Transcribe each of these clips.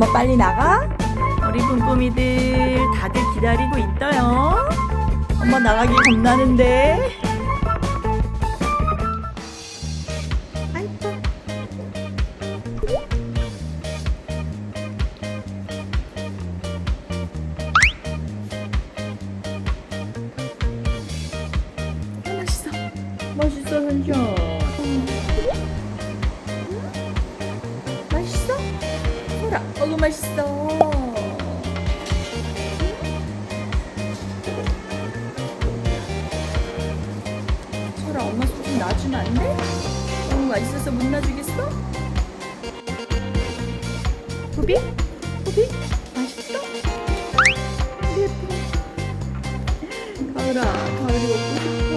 엄마 빨리 나가. 우리 뿜뿜이들 다들 기다리고 있어요. 엄마 나가기 겁나는데. 맛있어. 맛있어. 맛 소라, 어구 맛있어. 소라, 엄마 손좀 놔주면 안 돼? 너무 맛있어서 못 놔주겠어? 호비? 호비? 맛있어? 예뻐. 가을아, 가을이 먹고 싶어.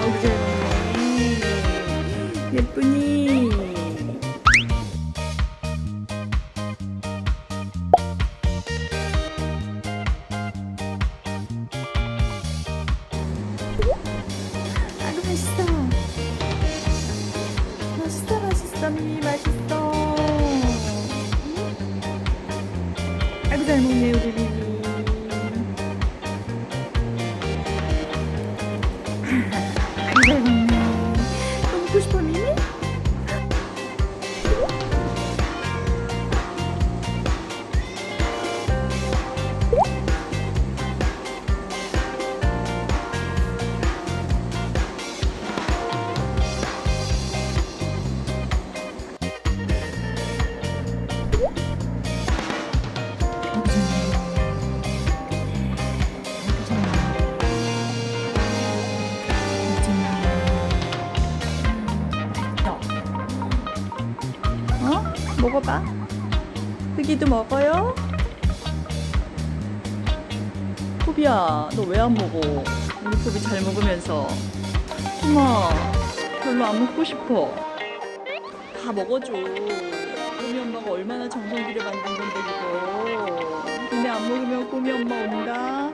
아우, 잘 먹네. 예쁘니? 맛있어, 맛있어. 아이고 잘 먹네 우리 미미. 아이고 잘 먹네. 먹어봐. 흑이도 먹어요? 포비야, 너 왜 안 먹어? 우리 포비 잘 먹으면서. 엄마, 별로 안 먹고 싶어. 다 먹어줘. 꼬미 엄마가 얼마나 정성 들여 만든 건데, 이거. 근데 안 먹으면 꼬미 엄마 온다.